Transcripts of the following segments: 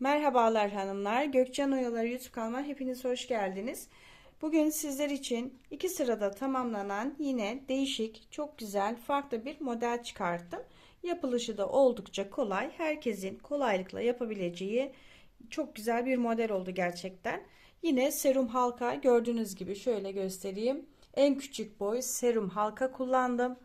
Merhabalar hanımlar. Gökçen Oyaları YouTube kanalıma hepiniz hoş geldiniz. Bugün sizler için iki sırada tamamlanan yine değişik, çok güzel, farklı bir model çıkarttım. Yapılışı da oldukça kolay. Herkesin kolaylıkla yapabileceği çok güzel bir model oldu gerçekten. Yine serum halka gördüğünüz gibi şöyle göstereyim. En küçük boy serum halka kullandım.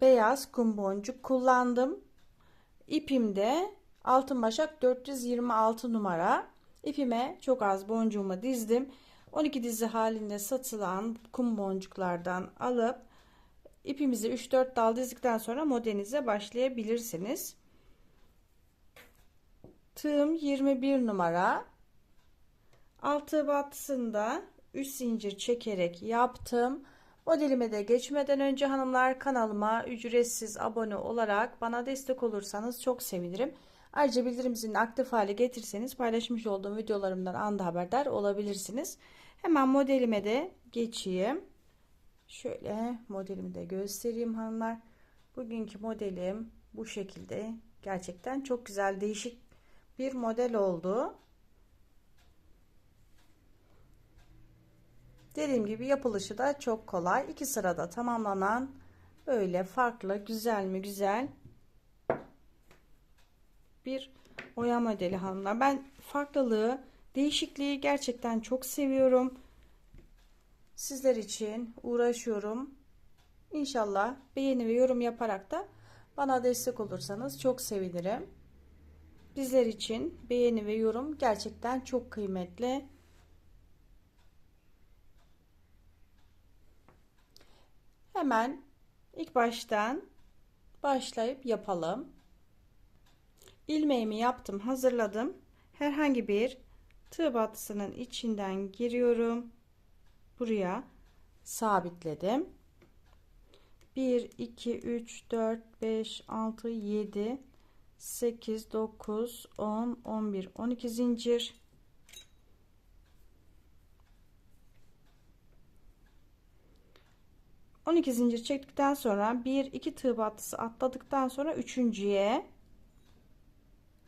Beyaz kum boncuk kullandım. İpimde altın başak 426 numara. İpime çok az boncuğumu dizdim. 12 dizi halinde satılan kum boncuklardan alıp ipimizi 3-4 dal dizdikten sonra modelinize başlayabilirsiniz. Tığım 21 numara. Altı battısında 3 zincir çekerek yaptım. Modelime de geçmeden önce hanımlar kanalıma ücretsiz abone olarak bana destek olursanız çok sevinirim. Ayrıca bildirim zilini aktif hale getirseniz paylaşmış olduğum videolarımdan anda haberdar olabilirsiniz. Hemen modelime de geçeyim. Şöyle modelimi de göstereyim hanımlar. Bugünkü modelim bu şekilde. Gerçekten çok güzel değişik bir model oldu. Dediğim gibi yapılışı da çok kolay. İki sırada tamamlanan böyle farklı güzel mi güzel bir oya modeli hanımlar. Ben farklılığı, değişikliği gerçekten çok seviyorum. Sizler için uğraşıyorum. İnşallah beğeni ve yorum yaparak da bana destek olursanız çok sevinirim. Bizler için beğeni ve yorum gerçekten çok kıymetli. Hemen ilk baştan başlayıp yapalım. İlmeğimi yaptım, hazırladım. Herhangi bir tığ battısının içinden giriyorum. Buraya sabitledim. 1 2 3 4 5 6 7 8 9 10 11 12 zincir 12 zincir çektikten sonra 1 2 tığ battısı atladıktan sonra üçüncüye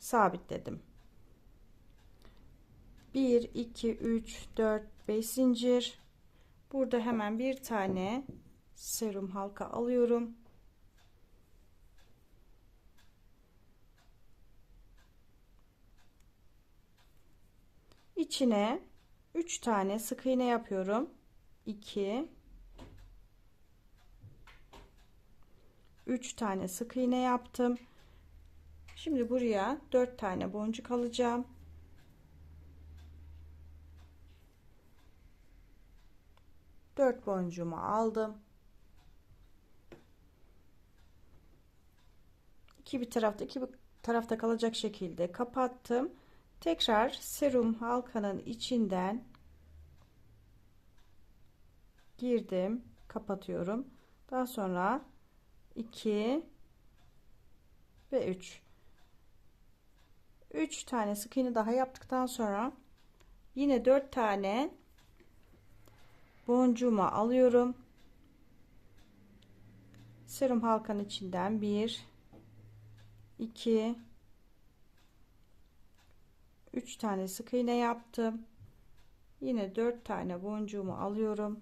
sabitledim. 1 2 3 4 5 zincir. Burada hemen bir tane serum halka alıyorum. İçine 3 tane sık iğne yapıyorum. 2 3 tane sık iğne yaptım. Şimdi buraya 4 tane boncuk alacağım. Dört boncuğumu aldım. İki bir tarafta iki bir tarafta kalacak şekilde kapattım. Tekrar serum halkanın içinden girdim, kapatıyorum. Daha sonra 2 ve 3 3 tane sık iğne daha yaptıktan sonra yine 4 tane boncuğumu alıyorum. Serum halkanın içinden 1 2 3 tane sık iğne yaptım. Yine 4 tane boncuğumu alıyorum.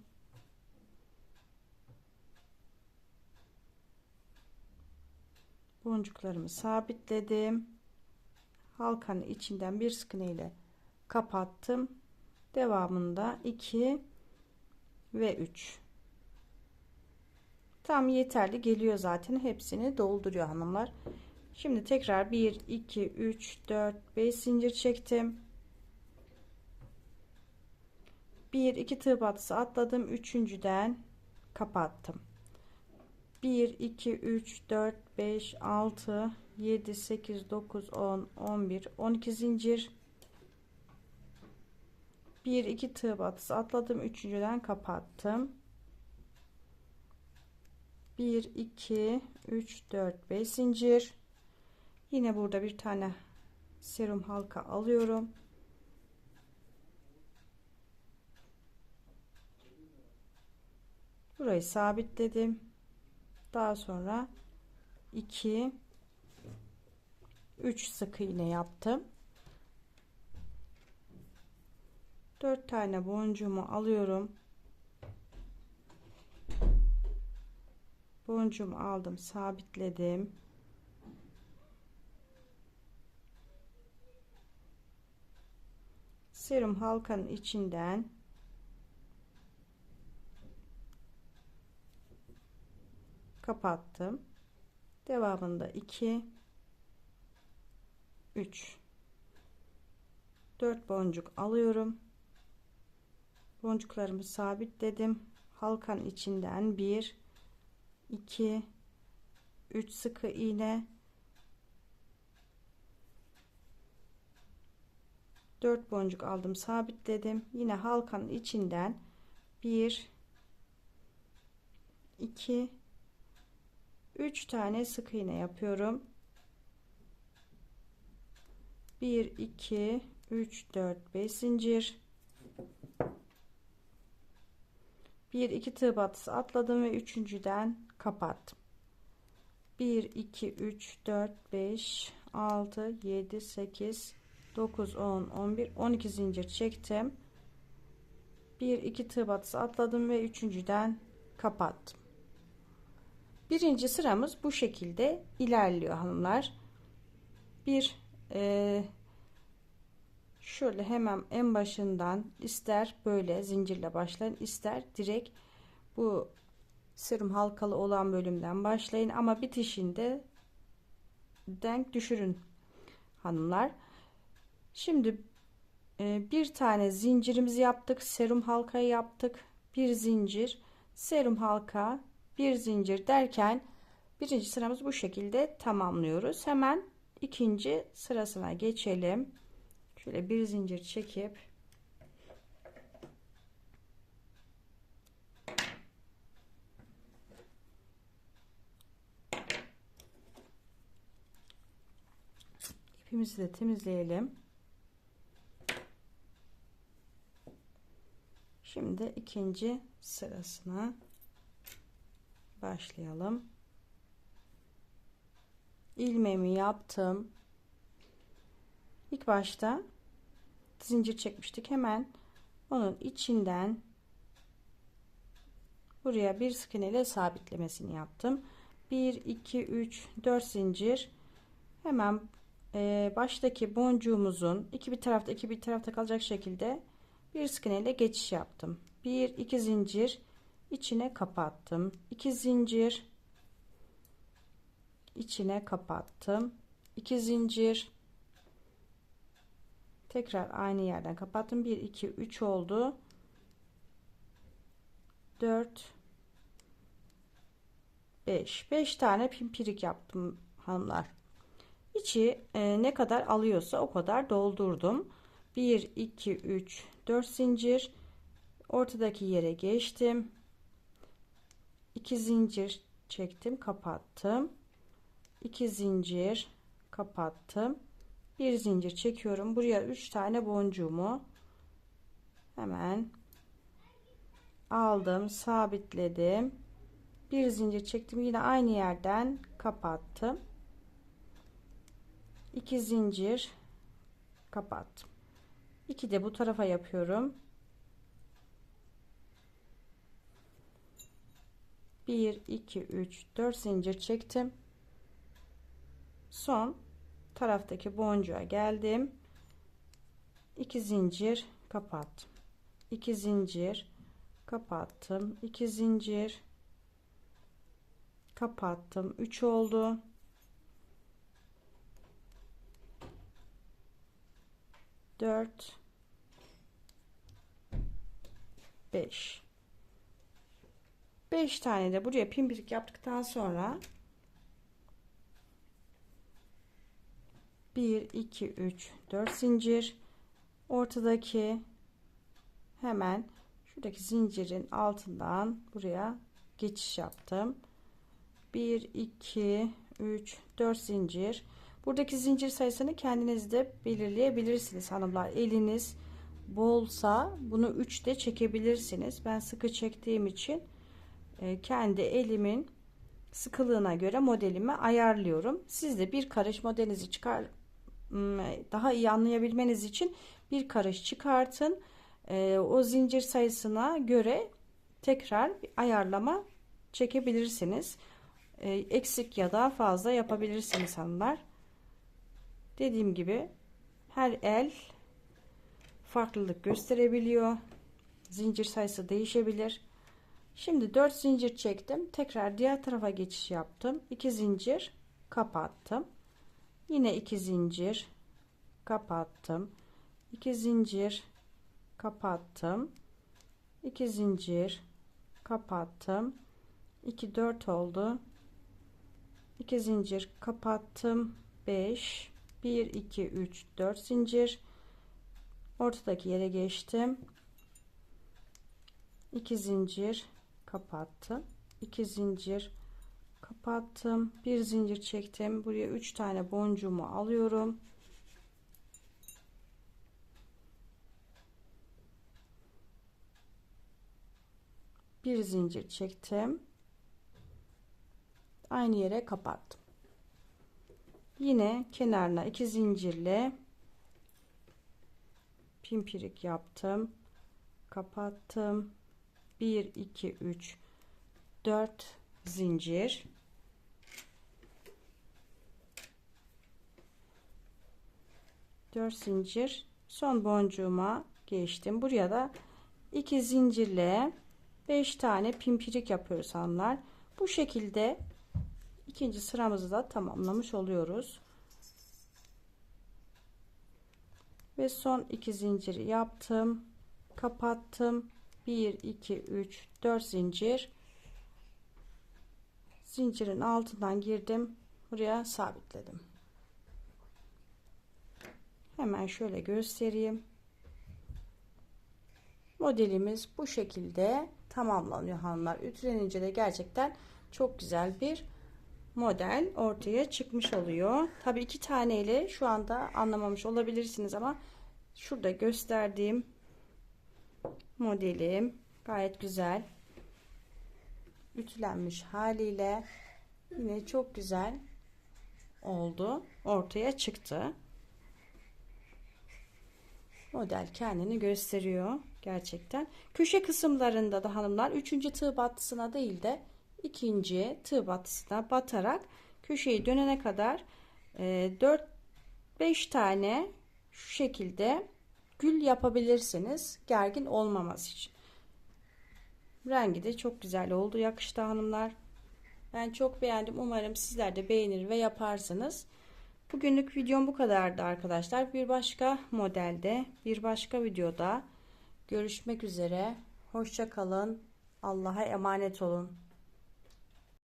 Boncuklarımı sabitledim halkanın içinden bir sık iğne ile kapattım. Devamında 2 ve 3 tam yeterli geliyor zaten. Hepsini dolduruyor hanımlar. Şimdi tekrar 1 2 3 4 5 zincir çektim. 1 2 tığ batısı atladım. Üçüncüden kapattım. 1 2 3 4 5 6 7 8 9 10 11 12 zincir. 1 2 tığ batısı atladım. Üçüncüden kapattım. 1 2 3 4 5 zincir. Yine burada bir tane serum halka alıyorum. Burayı sabitledim. Daha sonra 2 3 sık iğne yaptım. 4 tane boncuğumu alıyorum. Boncuğumu aldım sabitledim. Serum halkanın içinden kapattım. Devamında 2 3 4 boncuk alıyorum. Boncuklarımı sabitledim halkanın içinden 1 2 3 sıkı iğne. 4 boncuk aldım sabitledim yine halkanın içinden 1 2 3 tane sık iğne yapıyorum 1 2 3 4 5 zincir. 1 2 tığ batısı atladım ve üçüncüden kapattım. 1 2 3 4 5 6 7 8 9 10 11 12 zincir çektim. 1 2 tığ batısı atladım ve üçüncüden kapattım. Birinci sıramız bu şekilde ilerliyor hanımlar. Bir e, şöyle hemen en başından ister böyle zincirle başlayın ister direkt bu serum halkalı olan bölümden başlayın. Ama bitişinde denk düşürün hanımlar. Şimdi e, bir tane zincirimizi yaptık serum halkayı yaptık. Bir zincir serum halka bir zincir derken birinci sıramız bu şekilde tamamlıyoruz. Hemen ikinci sırasına geçelim. Şöyle bir zincir çekip ipimizi de temizleyelim. Şimdi ikinci sırasına başlayalım ilmeğimi yaptım. İlk başta zincir çekmiştik. Hemen onun içinden buraya bir sık iğne ile sabitlemesini yaptım. 1 2 3 4 zincir. Hemen e, baştaki boncuğumuzun iki bir tarafta iki bir tarafta kalacak şekilde bir sık iğne ile geçiş yaptım. 1 2 zincir içine kapattım. 2 zincir içine kapattım. 2 zincir. Tekrar aynı yerden kapattım. 1 2 3 oldu. 4 5 5 tane pimpirik yaptım hanımlar. İçi e, ne kadar alıyorsa o kadar doldurdum. 1 2 3 4 zincir. Ortadaki yere geçtim. 2 zincir çektim kapattım 2 zincir kapattım. Bir zincir çekiyorum. Buraya 3 tane boncuğumu hemen aldım sabitledim. Bir zincir çektim. Yine aynı yerden kapattım. 2 zincir kapattım. 2 de bu tarafa yapıyorum. 1 2 3 4 zincir çektim son taraftaki boncuğa geldim. 2 zincir kapattım. 2 zincir kapattım. 2 zincir kapattım. 3 oldu. Dört. Beş. Beş tane de buraya pimpik yaptıktan sonra 1 2 3 4 zincir. Ortadaki hemen şuradaki zincirin altından buraya geçiş yaptım. 1 2 3 4 zincir. Buradaki zincir sayısını kendiniz de belirleyebilirsiniz hanımlar. Eliniz bolsa bunu 3 de çekebilirsiniz. Ben sıkı çektiğim için e, kendi elimin sıkılığına göre modelimi ayarlıyorum. Siz de bir karış modelinizi çıkar daha iyi anlayabilmeniz için bir karış çıkartın. Ee, o zincir sayısına göre tekrar bir ayarlama çekebilirsiniz. Ee, eksik ya da fazla yapabilirsiniz hanımlar. Dediğim gibi her el farklılık gösterebiliyor. Zincir sayısı değişebilir. Şimdi 4 zincir çektim. Tekrar diğer tarafa geçiş yaptım. 2 zincir kapattım. Yine 2 zincir kapattım. 2 zincir kapattım. 2 zincir kapattım. 2 4 oldu. 2 zincir kapattım. 5 1 2 3 4 zincir ortadaki yere geçtim. 2 zincir kapattım. 2 zincir kapattım. Bir zincir çektim. Buraya 3 tane boncuğumu alıyorum. Bir zincir çektim. Aynı yere kapattım. Yine kenarına iki zincirle pimpirik yaptım. Kapattım. 1 2 3 4 zincir. Dört zincir. Son boncuğuma geçtim. Buraya da iki zincirle 5 tane pimpirik yapıyoruz hanımlar. Bu şekilde ikinci sıramızı da tamamlamış oluyoruz. Ve son iki zinciri yaptım. Kapattım. 1 2 3 4 zincir zincirin altından girdim buraya sabitledim. Hemen şöyle göstereyim. Modelimiz bu şekilde tamamlanıyor hanımlar. Ütülenince de gerçekten çok güzel bir model ortaya çıkmış oluyor. Tabi iki tane ile şu anda anlamamış olabilirsiniz ama şurada gösterdiğim modelim gayet güzel ütülenmiş haliyle yine çok güzel oldu ortaya çıktı. Model kendini gösteriyor gerçekten. Köşe kısımlarında da hanımlar üçüncü tığ battısına değil de ikinci tığ battısına batarak köşeyi dönene kadar e, 4-5 tane şu şekilde gül yapabilirsiniz gergin olmaması için rengi de çok güzel oldu yakıştı hanımlar. Ben çok beğendim. Umarım sizler de beğenir ve yaparsınız. Bugünlük videom bu kadardı arkadaşlar. Bir başka modelde bir başka videoda görüşmek üzere. Hoşça kalın. Allah'a emanet olun